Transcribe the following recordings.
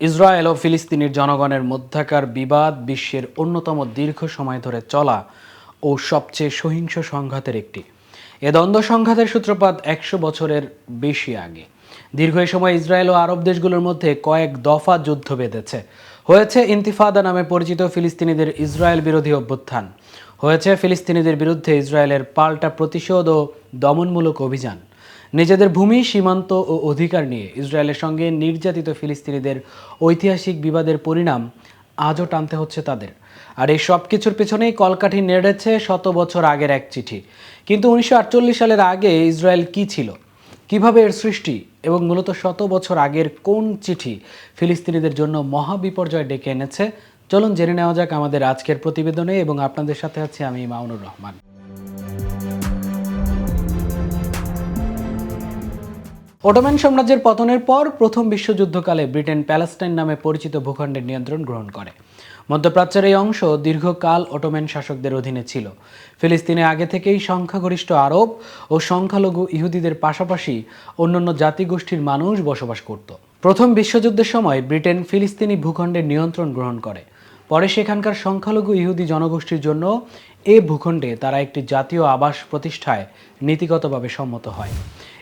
Israel ও ফিলিস্তিনির জনগণের মধ্যাকার বিবাদ বিশ্বের অন্যতম দীর্ঘ সময় ধরে চলা ও সবচেয়ে সহিংস সংঘাতের একটি। এ দ্বন্দ্ব সংঘাতের সূত্রপাত একশো বছরের বেশি আগে। দীর্ঘ এই সময় ইসরায়েল ও আরব দেশগুলোর মধ্যে কয়েক দফা যুদ্ধ বেঁধেছে। হয়েছে ইন্তিফাদা নামে পরিচিত ফিলিস্তিনিদের ইসরায়েল বিরোধী অভ্যুত্থান। হয়েছে ফিলিস্তিনিদের বিরুদ্ধে ইসরায়েলের পাল্টা প্রতিশোধ ও দমনমূলক অভিযান। নিজেদের ভূমি, সীমান্ত ও অধিকার নিয়ে ইসরায়েলের সঙ্গে নির্যাতিত ফিলিস্তিনিদের ঐতিহাসিক বিবাদের পরিণাম আজও টানতে হচ্ছে তাদের। আর এই সব কিছুর পেছনেই কলকাঠি নেড়েছে শত বছর আগের এক চিঠি। কিন্তু উনিশশো আটচল্লিশ সালের আগে ইসরায়েল কি ছিল? কীভাবে এর সৃষ্টি? এবং মূলত শত বছর আগের কোন চিঠি ফিলিস্তিনিদের জন্য মহা বিপর্যয় ডেকে এনেছে? চলুন জেনে নেওয়া যাক আমাদের আজকের প্রতিবেদনে এবং আপনাদের সাথে আছি আমি মাউনুর রহমান। ওটোম্যান সাম্রাজ্যের পতনের পর প্রথম বিশ্বযুদ্ধকালে ব্রিটেন প্যালেস্টাইন নামে পরিচিত ভূখণ্ডের নিয়ন্ত্রণ গ্রহণ করে। মধ্যপ্রাচ্যের এই অংশ দীর্ঘকাল ওটোম্যান শাসকদের অধীনে ছিল। ফিলিস্তিনে আগে থেকেই সংখ্যাগরিষ্ঠ আরব ও সংখ্যালঘু ইহুদিদের পাশাপাশি অন্যান্য জাতিগোষ্ঠীর মানুষ বসবাস করত। প্রথম বিশ্বযুদ্ধের সময় ব্রিটেন ফিলিস্তিনি ভূখণ্ডের নিয়ন্ত্রণ গ্রহণ করে। পরে সেখানকার সংখ্যালঘু ইহুদি জনগোষ্ঠীর জন্য এ ভূখণ্ডে তারা একটি জাতীয় আবাস প্রতিষ্ঠায় নীতিগতভাবে সম্মত হয়।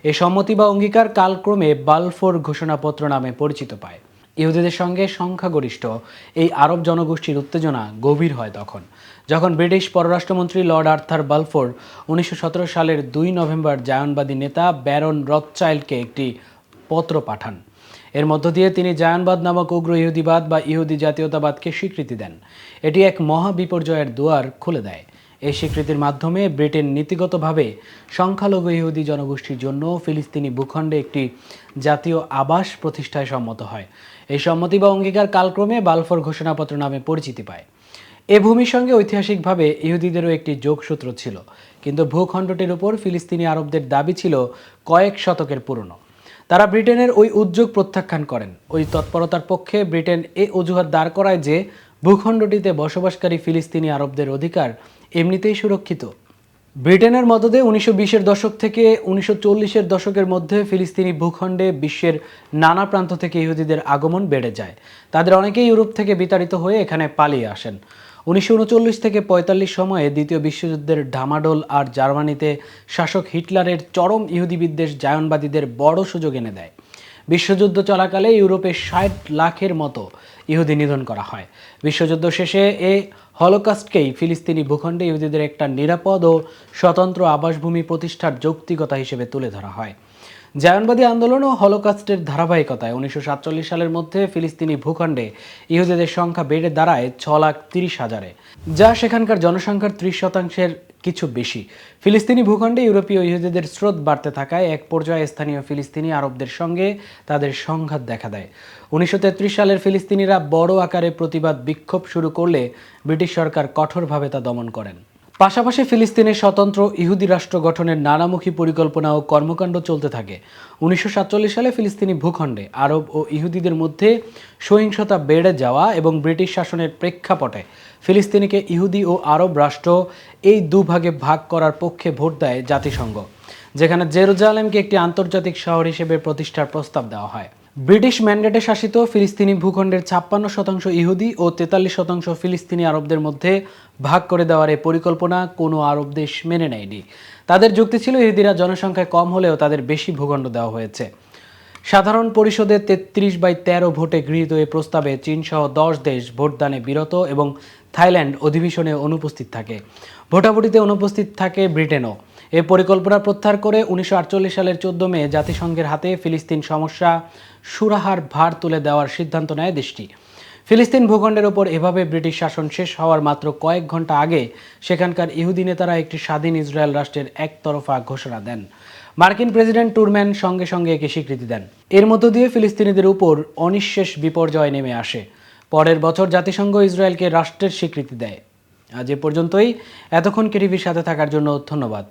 এ সম্মতি বা অঙ্গীকার কালক্রমে বালফোর ঘোষণাপত্র নামে পরিচিত পায়। ইহুদিদের সঙ্গে সংখ্যাগরিষ্ঠ এই আরব জনগোষ্ঠীর উত্তেজনা গভীর হয় তখন। যখন ব্রিটিশ পররাষ্ট্রমন্ত্রী লর্ড আর্থার বালফোর উনিশশো সতেরো সালের দুই নভেম্বর জায়নবাদী নেতা ব্যারন রথচাইল্ডকে একটি পত্র পাঠান। এর মধ্য দিয়ে তিনি জায়ানবাদ নামক উগ্র ইহুদিবাদ বা ইহুদি জাতীয়তাবাদকে স্বীকৃতি দেন। এটি এক মহা বিপর্যয়ের দুয়ার খুলে দেয়। এই স্বীকৃতির মাধ্যমে ব্রিটেন নীতিগতভাবে সংখ্যালঘু ইহুদি জনগোষ্ঠীর জন্য ফিলিস্তিনি ভূখণ্ডে একটি জাতীয় আবাস প্রতিষ্ঠায় সম্মত হয়। এই সম্মতি বা অঙ্গীকার কালক্রমে বালফোর ঘোষণাপত্র নামে পরিচিতি পায়। এ ভূমির সঙ্গে ঐতিহাসিকভাবে ইহুদিদেরও একটি যোগসূত্র ছিল, কিন্তু ভূখণ্ডটির উপর ফিলিস্তিনি আরবদের দাবি ছিল কয়েক শতকের পুরনো। তারা ব্রিটেনের ওই উদ্যোগ প্রত্যাখ্যান করেন। ওই তৎপরতার পক্ষে ব্রিটেন এ অজুহাত দাঁড় করায় যে, ভূখণ্ডটিতে বসবাসকারী ফিলিস্তিনি আরবদের অধিকার এমনিতেই সুরক্ষিত। ব্রিটেনের মদদে উনিশশো বিশের দশক থেকে উনিশশো চল্লিশের দশকের মধ্যে ফিলিস্তিনি ভূখণ্ডে বিশ্বের নানা প্রান্ত থেকে ইহুদিদের আগমন বেড়ে যায়। তাদের অনেকেই ইউরোপ থেকে বিতাড়িত হয়ে এখানে পালিয়ে আসেন। উনিশশো উনচল্লিশ থেকে পঁয়তাল্লিশ সময়ে দ্বিতীয় বিশ্বযুদ্ধের ঢামাডোল আর জার্মানিতে শাসক হিটলারের চরম ইহুদি বিদ্বেষ জায়নবাদীদের বড় সুযোগ এনে দেয়। বিশ্বযুদ্ধ চলাকালে ইউরোপে ষাট লাখের মতো ইহুদি নিধন করা হয়। বিশ্বযুদ্ধ শেষে এ হলোকাস্টকেই ফিলিস্তিনি ভূখণ্ডে ইহুদিদের একটা নিরাপদ ও স্বতন্ত্র আবাসভূমি প্রতিষ্ঠার যৌক্তিকতা হিসেবে তুলে ধরা হয়। জায়নবাদী আন্দোলন ও হলোকাস্টের ধারাবাহিকতায় উনিশশো সাতচল্লিশ সালের মধ্যে ফিলিস্তিনি ভূখণ্ডে ইহুদিদের সংখ্যা বেড়ে দাঁড়ায় ছ লাখ তিরিশ হাজারে, যা সেখানকার জনসংখ্যার ত্রিশ শতাংশের কিছু বেশি। ফিলিস্তিনি ভূখণ্ডে ইউরোপীয় ইহুদিদের স্রোত বাড়তে থাকায় এক পর্যায়ে স্থানীয় ফিলিস্তিনি আরবদের সঙ্গে তাদের সংঘাত দেখা দেয়। উনিশশো তেত্রিশ সালের ফিলিস্তিনিরা বড় আকারে প্রতিবাদ বিক্ষোভ শুরু করলে ব্রিটিশ সরকার কঠোরভাবে তা দমন করেন। পাশাপাশি ফিলিস্তিনের স্বতন্ত্র ইহুদি রাষ্ট্র গঠনের নানামুখী পরিকল্পনা ও কর্মকাণ্ড চলতে থাকে। উনিশশো সাতচল্লিশ সালে ফিলিস্তিনি ভূখণ্ডে আরব ও ইহুদিদের মধ্যে সহিংসতা বেড়ে যাওয়া এবং ব্রিটিশ শাসনের প্রেক্ষাপটে ফিলিস্তিনিকে ইহুদি ও আরব রাষ্ট্র এই দুভাগে ভাগ করার পক্ষে ভোট দেয় জাতিসংঘ, যেখানে জেরুজালেমকে একটি আন্তর্জাতিক শহর হিসেবে প্রতিষ্ঠার প্রস্তাব দেওয়া হয়। ব্রিটিশ ম্যান্ডেটে শাসিত ফিলিস্তিনি ভূখণ্ডের ছাপ্পান্ন শতাংশ ইহুদি ও তেতাল্লিশ শতাংশ ফিলিস্তিনি আরবদের মধ্যে ভাগ করে দেওয়ার এই পরিকল্পনা কোনো আরব দেশ মেনে নেয়নি। তাদের যুক্তি ছিল, ইহুদিরা জনসংখ্যায় কম হলেও তাদের বেশি ভূখণ্ড দেওয়া হয়েছে। সাধারণ পরিষদে তেত্রিশ বাই তেরো ভোটে গৃহীত এ প্রস্তাবে চীনসহ দশ দেশ ভোটদানে বিরত এবং থাইল্যান্ড অধিবেশনে অনুপস্থিত থাকে। ভোটাভুটিতে অনুপস্থিত থাকে ব্রিটেনও। এ পরিকল্পনা প্রত্যাহার করে উনিশশো আটচল্লিশ সালের চোদ্দ মে জাতিসংঘের হাতে ফিলিস্তিন সমস্যা সুরাহার ভার তুলে দেওয়ার সিদ্ধান্ত নেয় দেশটি। ফিলিস্তিন ভূখণ্ডের ওপর এভাবে ব্রিটিশ শাসন শেষ হওয়ার মাত্র কয়েক ঘণ্টা আগে সেখানকার ইহুদি নেতারা একটি স্বাধীন ইসরায়েল রাষ্ট্রের একতরফা ঘোষণা দেন। মার্কিন প্রেসিডেন্ট টুরম্যান সঙ্গে সঙ্গে একে স্বীকৃতি দেন। এর মধ্য দিয়ে ফিলিস্তিনিদের উপর অনিঃশেষ বিপর্যয় নেমে আসে। পরের বছর জাতিসংঘ ইসরায়েলকে রাষ্ট্রের স্বীকৃতি দেয়। আজ এ পর্যন্তই। এতক্ষণ কেটিভির সাথে থাকার জন্য ধন্যবাদ।